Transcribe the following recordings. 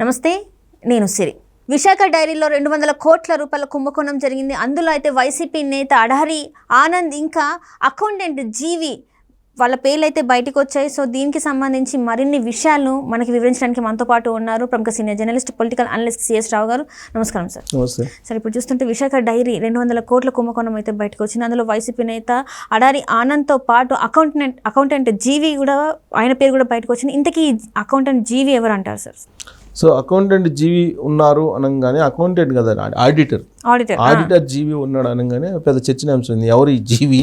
నమస్తే నేను సిరి. విశాఖ డైరీలో రెండు వందల కోట్ల రూపాయల కుంభకోణం జరిగింది. అందులో అయితే వైసీపీ నేత అడహరి ఆనంద్ ఇంకా అకౌంటెంట్ జీవి వాళ్ళ పేర్లు అయితే బయటకు వచ్చాయి సో దీనికి సంబంధించి మరిన్ని విషయాలను మనకి వివరించడానికి మనతో పాటు ఉన్నారు ప్రముఖ senior journalist political analyst CS Rao గారు. నమస్కారం సార్. నమస్తే. సరే ఇప్పుడు చూస్తుంటే విశాఖ డైరీ రెండు వందల కోట్ల కుంభకోణం అయితే బయటకు వచ్చింది అందులో వైసీపీ నేత అడారి ఆనంద్తో పాటు అకౌంటెంట్ అకౌంటెంట్ జీవి కూడా ఆయన పేరు కూడా బయటకు వచ్చింది ఇంతకీ అకౌంటెంట్ జీవి ఎవరు అంటారు సార్? సో అకౌంటెంట్ జీవి ఉన్నారు అనగానే అకౌంటెంట్ కదా ఆడిటర్. ఆడిటర్ జీవి ఉన్నాడు అనగానే పెద్ద చర్చనీయాంశం ఉంది. ఎవరు ఈ జీవి?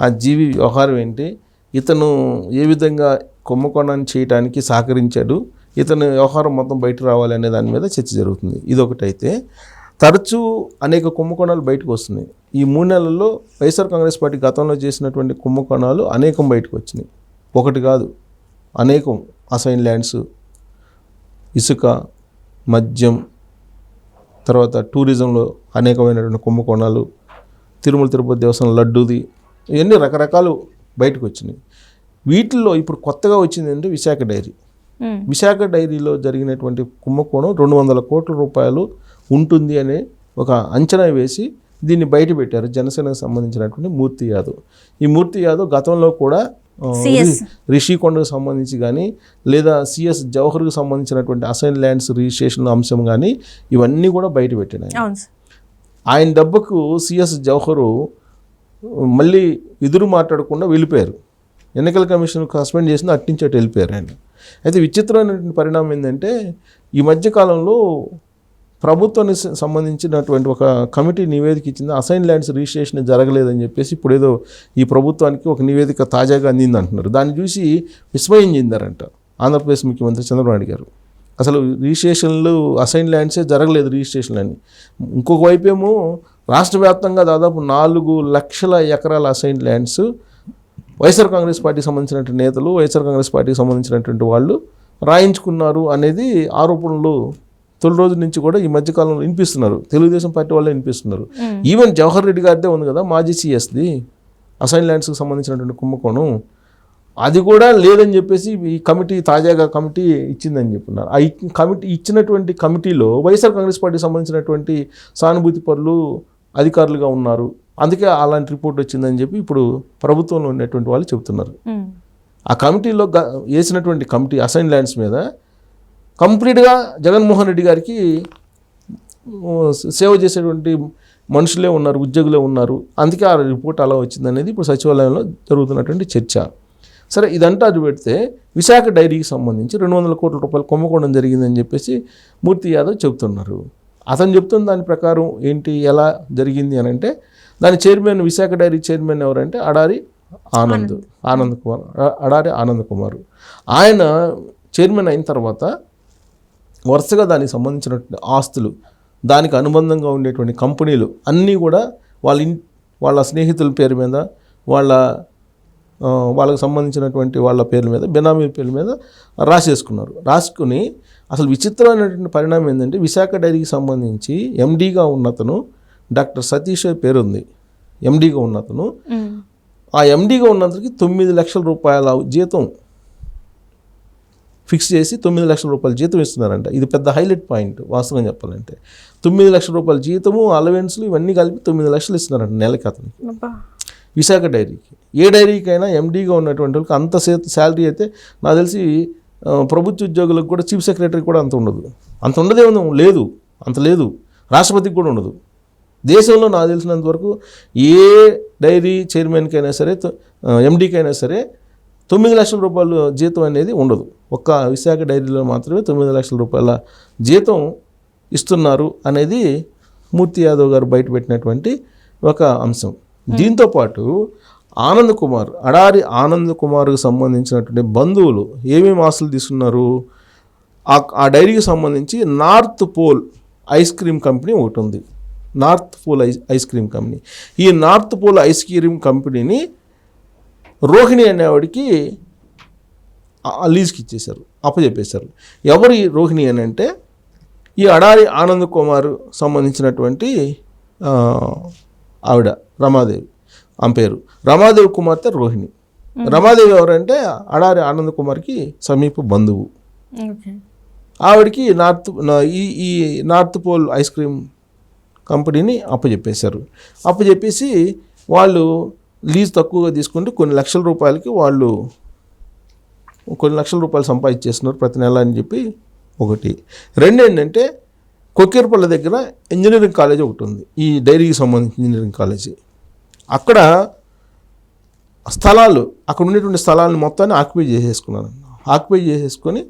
ఆ జీవి వ్యవహారం ఏంటి? ఇతను ఏ విధంగా కుంభకోణాన్ని చేయడానికి సహకరించాడు? ఇతను వ్యవహారం మొత్తం బయట రావాలి అనే దాని మీద చర్చ జరుగుతుంది. ఇదొకటైతే. తరచూ అనేక కుంభకోణాలు బయటకు వస్తున్నాయి. ఈ మూడు నెలల్లో వైఎస్ఆర్ కాంగ్రెస్ పార్టీ గతంలో చేసినటువంటి కుంభకోణాలు అనేకం బయటకు వచ్చినాయి. ఒకటి కాదు అనేకం అసైన్ ల్యాండ్స్ ఇసుక మద్యం తర్వాత టూరిజంలో అనేకమైనటువంటి కుంభకోణాలు తిరుమల తిరుపతి దేవస్థానం లడ్డూది ఇవన్నీ రకరకాలు బయటకు వచ్చినాయి. వీటిల్లో ఇప్పుడు కొత్తగా వచ్చింది అంటే విశాఖ డైరీ. విశాఖ డైరీలో జరిగినటువంటి కుంభకోణం రెండు వందల కోట్ల రూపాయలు ఉంటుంది అనే ఒక అంచనా వేసి దీన్ని బయట పెట్టారు జనసేనకు సంబంధించినటువంటి మూర్తి యాదవ్. ఈ మూర్తి యాదవ్ గతంలో కూడా రిషికొండకు సంబంధించి కానీ లేదా సిఎస్ జవహర్కు సంబంధించినటువంటి అసైన్ ల్యాండ్స్ రిజిస్ట్రేషన్ అంశం కానీ ఇవన్నీ కూడా బయట పెట్టాడు ఆయన. డబ్బుకు సిఎస్ జవహరు మళ్ళీ ఎదురు మాట్లాడకుండా వెళ్ళిపోయారు. ఎన్నికల కమిషన్ సస్పెండ్ చేసిన అట్టించి అటు వెళ్ళిపోయారు ఆయన. అయితే విచిత్రమైనటువంటి పరిణామం ఏంటంటే ఈ మధ్యకాలంలో ప్రభుత్వానికి సంబంధించినటువంటి ఒక కమిటీ నివేదిక ఇచ్చింది. అసైన్ ల్యాండ్స్ రిజిస్ట్రేషన్ జరగలేదని చెప్పేసి ఇప్పుడు ఏదో ఈ ప్రభుత్వానికి ఒక నివేదిక తాజాగా అందింది అంటున్నారు. దాన్ని చూసి విస్మయం చెందారంట ఆంధ్రప్రదేశ్ ముఖ్యమంత్రి చంద్రబాబు నాయుడు గారు. అసలు రిజిస్ట్రేషన్లు అసైన్ ల్యాండ్సే జరగలేదు రిజిస్ట్రేషన్లు అని ఇంకొక వైపు ఏమో రాష్ట్ర వ్యాప్తంగా దాదాపు నాలుగు లక్షల ఎకరాల అసైన్ ల్యాండ్స్ వైఎస్ఆర్ కాంగ్రెస్ పార్టీకి సంబంధించినటువంటి నేతలు వైఎస్ఆర్ కాంగ్రెస్ పార్టీకి సంబంధించినటువంటి వాళ్ళు రాయించుకున్నారు అనేది ఆరోపణలు తొలి రోజు నుంచి కూడా ఈ మధ్యకాలంలో వినిపిస్తున్నారు. తెలుగుదేశం పార్టీ వాళ్ళే వినిపిస్తున్నారు. ఈవెన్ జవహర్ రెడ్డి గారిదే ఉంది కదా మాజీ సిఎస్ది అసైన్ ల్యాండ్స్కి సంబంధించినటువంటి కుంభకోణం. అది కూడా లేదని చెప్పేసి ఈ కమిటీ తాజాగా కమిటీ ఇచ్చిందని చెప్తున్నారు ఆ కమిటీ ఇచ్చినటువంటి కమిటీలో వైఎస్ఆర్ కాంగ్రెస్ పార్టీకి సంబంధించినటువంటి సానుభూతి పరులు అధికారులుగా ఉన్నారు. అందుకే అలాంటి రిపోర్ట్ వచ్చిందని చెప్పి ఇప్పుడు ప్రభుత్వంలో ఉన్నటువంటి వాళ్ళు చెబుతున్నారు. ఆ కమిటీలో గ- వేసినటువంటి కమిటీ అసైన్ ల్యాండ్స్ మీద కంప్లీట్గా జగన్మోహన్ రెడ్డి గారికి సేవ చేసేటువంటి మనుషులే ఉన్నారు ఉద్యోగులే ఉన్నారు. అందుకే ఆ రిపోర్ట్ అలా వచ్చిందనేది ఇప్పుడు సచివాలయంలో జరుగుతున్నటువంటి చర్చ. సరే ఇదంతా అటు పెడితే విశాఖ డైరీకి సంబంధించి రెండు వందల కోట్ల రూపాయలు కుంభకోణం జరిగిందని చెప్పేసి మూర్తి యాదవ్ చెబుతున్నారు. అతను చెప్తున్న దాని ప్రకారం ఏంటి ఎలా జరిగింది అని అంటే దాని చైర్మన్ విశాఖ డైరీ చైర్మన్ ఎవరంటే అడారి ఆనంద్. ఆనంద్ కుమార్ అడారి ఆనంద్ కుమార్. ఆయన చైర్మన్ అయిన తర్వాత వరుసగా దానికి సంబంధించినటువంటి ఆస్తులు దానికి అనుబంధంగా ఉండేటువంటి కంపెనీలు అన్నీ కూడా వాళ్ళ ఇన్ వాళ్ళ స్నేహితుల పేరు మీద వాళ్ళ వాళ్ళకి సంబంధించినటువంటి వాళ్ళ పేర్ల మీద బెనామీ పేర్ల మీద రాసేసుకున్నారు. రాసుకుని అసలు విచిత్రమైనటువంటి పరిణామం ఏంటంటే విశాఖ డైరీకి సంబంధించి ఎండీగా ఉన్నతను డాక్టర్ సతీష్ పేరు ఉంది ఎండీగా ఉన్నతను. ఆ ఎండీగా ఉన్నందుకు తొమ్మిది లక్షల రూపాయల జీతం ఫిక్స్ చేసి తొమ్మిది లక్షల రూపాయల జీతం ఇస్తున్నారంట. ఇది పెద్ద హైలైట్ పాయింట్ వాస్తవం చెప్పాలంటే. తొమ్మిది లక్షల రూపాయల జీతము అలవెన్స్లు ఇవన్నీ కలిపి తొమ్మిది లక్షలు ఇస్తున్నారంట నెలకి అబ్బా. విశాఖ డైరీకి. ఏ డైరీకైనా ఎండీగా ఉన్నటువంటి వాళ్ళకి అంత శాలరీ అయితే నాకు తెలిసి ప్రభుత్వ ఉద్యోగులకు కూడా చీఫ్ సెక్రటరీ కూడా అంత ఉండదు. అంత ఉండదేమో లేదు. అంత లేదు. రాష్ట్రపతికి కూడా ఉండదు. దేశంలో నాకు తెలిసినంత వరకు ఏ డైరీ చైర్మన్కైనా సరే ఎండీకైనా సరే తొమ్మిది లక్షల రూపాయలు జీతం అనేది ఉండదు. ఒక్క విశాఖ డైరీలో మాత్రమే తొమ్మిది లక్షల రూపాయల జీతం ఇస్తున్నారు అనేది మూర్తి యాదవ్ గారు బయటపెట్టినటువంటి ఒక అంశం. దీంతో పాటు ఆనంద్ కుమార్ అడారి ఆనంద్ కుమార్కు సంబంధించినటువంటి బంధువులు ఏమేమి ఆస్తులు తీసుకున్నారు? ఆ ఆ డైరీకి సంబంధించి North Pole ice cream company ఒకటి ఉంది. North Pole ice ice cream company. ఈ నార్త్ పోల్ ఐస్ క్రీమ్ కంపెనీని రోహిణి అనేవాడికి లీజ్కి ఇచ్చేశారు అప్పచెప్పేశారు. ఎవరు ఈ రోహిణి అని అంటే ఈ అడారి ఆనంద్ కుమార్ సంబంధించినటువంటి ఆవిడ రమాదేవి. ఆమె పేరు. రమాదేవి కుమార్తె రోహిణి. రమాదేవి ఎవరంటే అడారి ఆనంద్ కుమార్కి సమీప బంధువు. ఆవిడకి నార్త్ ఈ ఈ నార్త్ పోల్ ఐస్ క్రీమ్ కంపెనీని అప్పచెప్పేశారు. అప్పచెప్పేసి వాళ్ళు లీజ్ తక్కువగా తీసుకుంటే కొన్ని లక్షల రూపాయలకి వాళ్ళు కొన్ని లక్షల రూపాయలు సంపాదించేస్తున్నారు ప్రతి నెల అని చెప్పి ఒకటి. రెండు ఏంటంటే కొక్కేరుపల్లి దగ్గర ఇంజనీరింగ్ కాలేజ్ ఒకటి ఉంది. ఈ డైరీకి సంబంధించిన ఇంజనీరింగ్ కాలేజీ. అక్కడ స్థలాలు అక్కడ ఉండేటువంటి స్థలాలను మొత్తాన్ని ఆక్యుపై చేసేసుకున్నారు. ఆక్యుపై చేసేసుకొని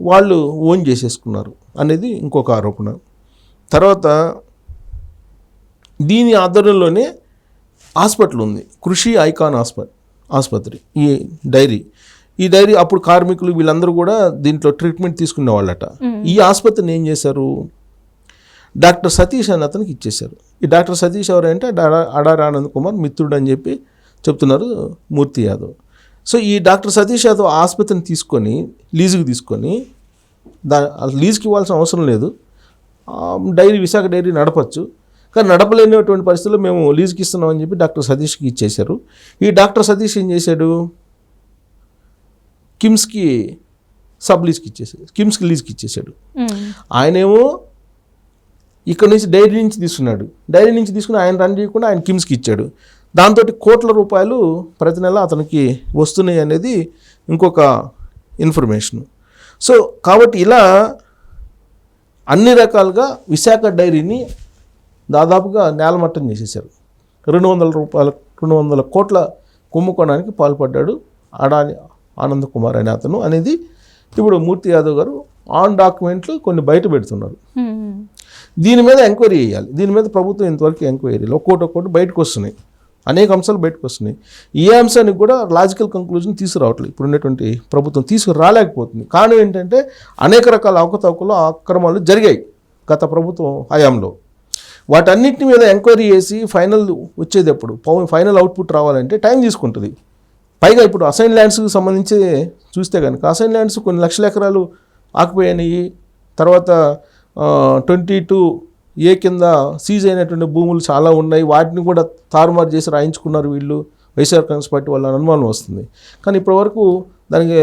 వాళ్ళు ఓన్ చేసేసుకున్నారు అనేది ఇంకొక ఆరోపణ. తర్వాత దీని ఆధ్వర్యంలోనే హాస్పిటల్ ఉంది. కృషి ఐకాన్ హాస్పిటల్ ఆసుపత్రి. ఈ డైరీ. ఈ డైరీ అప్పుడు కార్మికులు వీళ్ళందరూ కూడా దీంట్లో ట్రీట్మెంట్ తీసుకునే వాళ్ళట. ఈ ఆసుపత్రిని ఏం చేశారు? డాక్టర్ సతీష్ అని అతనికి ఇచ్చేశారు. ఈ డాక్టర్ సతీష్ ఎవరంటే అడారి ఆనంద్ కుమార్ మిత్రుడు అని చెప్పి చెప్తున్నారు మూర్తి యాదవ్. సో ఈ డాక్టర్ సతీష్ యాదవ్ ఆసుపత్రిని తీసుకొని లీజుకి తీసుకొని దా లీజుకి ఇవ్వాల్సిన అవసరం లేదు. డైరీ విశాఖ డైరీ నడపచ్చు. కానీ నడపలేనటువంటి పరిస్థితుల్లో మేము లీజుకి ఇస్తున్నామని చెప్పి డాక్టర్ సతీష్కి ఇచ్చేశారు. ఈ డాక్టర్ సతీష్ ఏం చేశాడు? కిమ్స్కి సబ్ లీజ్కి ఇచ్చేసాడు కిమ్స్కి లీజ్కి ఇచ్చేసాడు ఆయనేమో ఇక్కడ నుంచి డైరీ నుంచి తీసుకున్నాడు. డైరీ నుంచి తీసుకుని ఆయన రన్ చేయకుండా ఆయన కిమ్స్కి ఇచ్చాడు. దాంతో కోట్ల రూపాయలు ప్రతి నెల అతనికి వస్తున్నాయి అనేది ఇంకొక ఇన్ఫర్మేషన్. సో కాబట్టి ఇలా అన్ని రకాలుగా విశాఖ డైరీని దాదాపుగా నేలమట్టం చేసేసారు రెండు వందల రూపాయల రెండు వందల కోట్ల కుంభకోణానికి పాల్పడ్డాడు అడాని ఆనంద్ కుమార్ అనే అతను అనేది ఇప్పుడు మూర్తి యాదవ్ గారు ఆన్ డాక్యుమెంట్లు కొన్ని బయట పెడుతున్నారు. దీని మీద ఎంక్వైరీ చేయాలి. దీని మీద ప్రభుత్వం ఇంతవరకు ఎంక్వైరీలు ఒక్కోటి ఒక్కోటి బయటకు వస్తున్నాయి. అనేక అంశాలు బయటకు వస్తున్నాయి. ఈ అంశానికి కూడా లాజికల్ కంక్లూజన్ తీసుకురావట్లేదు. ఇప్పుడు ఉన్నటువంటి ప్రభుత్వం తీసుకురాలేకపోతుంది. కారణం ఏంటంటే అనేక రకాల అవకతవకలు అక్రమాలు జరిగాయి గత ప్రభుత్వం హయాంలో. వాటన్నిటి మీద ఎంక్వైరీ చేసి ఫైనల్ వచ్చేది ఎప్పుడు ఫైనల్ అవుట్పుట్ రావాలంటే టైం తీసుకుంటుంది. పైగా ఇప్పుడు అసైన్ ల్యాండ్స్కి సంబంధించి చూస్తే కనుక అసైన్ ల్యాండ్స్ కొన్ని లక్షల ఎకరాలు ఆకుపోయినాయి తర్వాత ట్వంటీ టూ ఏ కింద సీజ్ అయినటువంటి భూములు చాలా ఉన్నాయి. వాటిని కూడా తారుమారు చేసి రాయించుకున్నారు వీళ్ళు. వైఎస్ఆర్ కాంగ్రెస్ పార్టీ వాళ్ళ అనుమానం వస్తుంది. కానీ ఇప్పటివరకు దానికి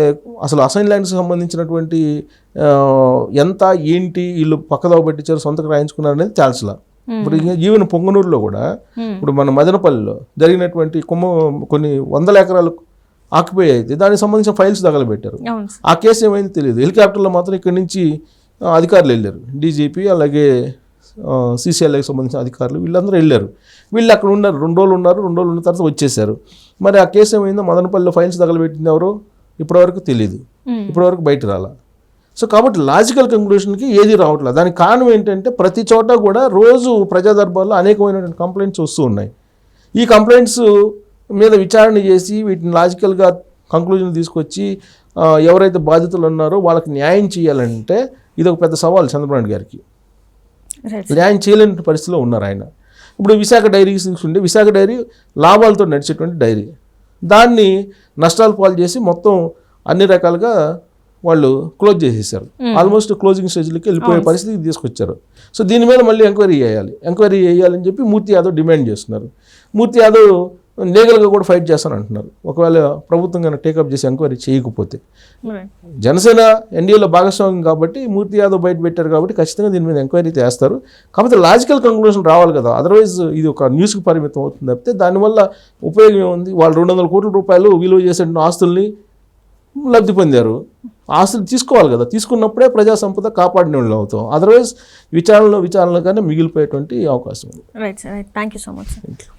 అసలు అసైన్ ల్యాండ్స్కి సంబంధించినటువంటి ఎంత ఏంటి వీళ్ళు పక్కదవ పెట్టించారు సొంతకు రాయించుకున్నారు అనేది తేల్చలా ఇప్పుడు ఈవెన్ పొంగనూరులో కూడా ఇప్పుడు మన మదనపల్లిలో జరిగినటువంటి కుమ్మ కొన్ని వందల ఎకరాలు ఆక్యుపై అయితే దానికి సంబంధించిన ఫైల్స్ తగలబెట్టారు ఆ కేసు ఏమైంది తెలియదు. హెలికాప్టర్లో మాత్రం ఇక్కడి నుంచి అధికారులు వెళ్ళారు. డీజీపీ అలాగే సీసీఎల్ఐకి సంబంధించిన అధికారులు వీళ్ళందరూ వెళ్ళారు. వీళ్ళు అక్కడ ఉన్నారు. రెండు రోజులు ఉన్నారు. రెండు రోజులు ఉన్న తర్వాత వచ్చేసారు మరి ఆ కేసు ఏమైందో మదనపల్లిలో ఫైల్స్ తగలబెట్టింది ఎవరో? ఇప్పటివరకు తెలియదు ఇప్పటివరకు బయట రాలా. సో కాబట్టి లాజికల్ కంక్లూషన్కి ఏది రావట్లేదు. దానికి కారణం ఏంటంటే ప్రతి చోట కూడా రోజు ప్రజా దర్బార్లో అనేకమైనటువంటి కంప్లైంట్స్ వస్తూ ఉన్నాయి. ఈ కంప్లైంట్స్ మీద విచారణ చేసి వీటిని లాజికల్గా కంక్లూజన్ తీసుకొచ్చి ఎవరైతే బాధితులు ఉన్నారో వాళ్ళకి న్యాయం చేయాలంటే ఇది ఒక పెద్ద సవాల్ చంద్రబాబు గారికి. న్యాయం చేయలేని పరిస్థితిలో ఉన్నారు ఆయన. ఇప్పుడు విశాఖ డైరీ తీసుకుంటే విశాఖ డైరీ లాభాలతో నడిచేటువంటి డైరీ. దాన్ని నష్టాలు పాలు చేసి మొత్తం అన్ని రకాలుగా వాళ్ళు క్లోజ్ చేసేసారు. ఆల్మోస్ట్ క్లోజింగ్ స్టేజ్లకి వెళ్ళిపోయే పరిస్థితికి తీసుకొచ్చారు. సో దీని మీద మళ్ళీ ఎంక్వైరీ చేయాలి. ఎంక్వైరీ చేయాలని చెప్పి మూర్తి యాదవ్ డిమాండ్ చేస్తున్నారు. మూర్తి యాదవ్ లీగల్గా కూడా ఫైట్ చేస్తాను అంటున్నారు. ఒకవేళ ప్రభుత్వం కనుక టేకప్ చేసి ఎంక్వైరీ చేయకపోతే. జనసేన ఎన్డీఏలో భాగస్వామ్యం కాబట్టి మూర్తి యాదవ్ బయట పెట్టారు కాబట్టి ఖచ్చితంగా దీని మీద ఎంక్వైరీ చేస్తారు. కాకపోతే లాజికల్ కంక్లూషన్ రావాలి కదా. అదర్వైజ్ ఇది ఒక న్యూస్కి పరిమితం అవుతుంది తప్పితే దానివల్ల ఉపయోగం ఏముంది? వాళ్ళు రెండు వందల కోట్ల రూపాయలు విలువ చేసే ఆస్తుల్ని లబ్ధి పొందారు. ఆస్తులు తీసుకోవాలి కదా. తీసుకున్నప్పుడే ప్రజా సంపద కాపాడిన వాళ్ళు అవుతాం. అదర్వైజ్ విచారణలో విచారణలుగానే మిగిలిపోయేటువంటి అవకాశం ఉంది. Right sir thank you so much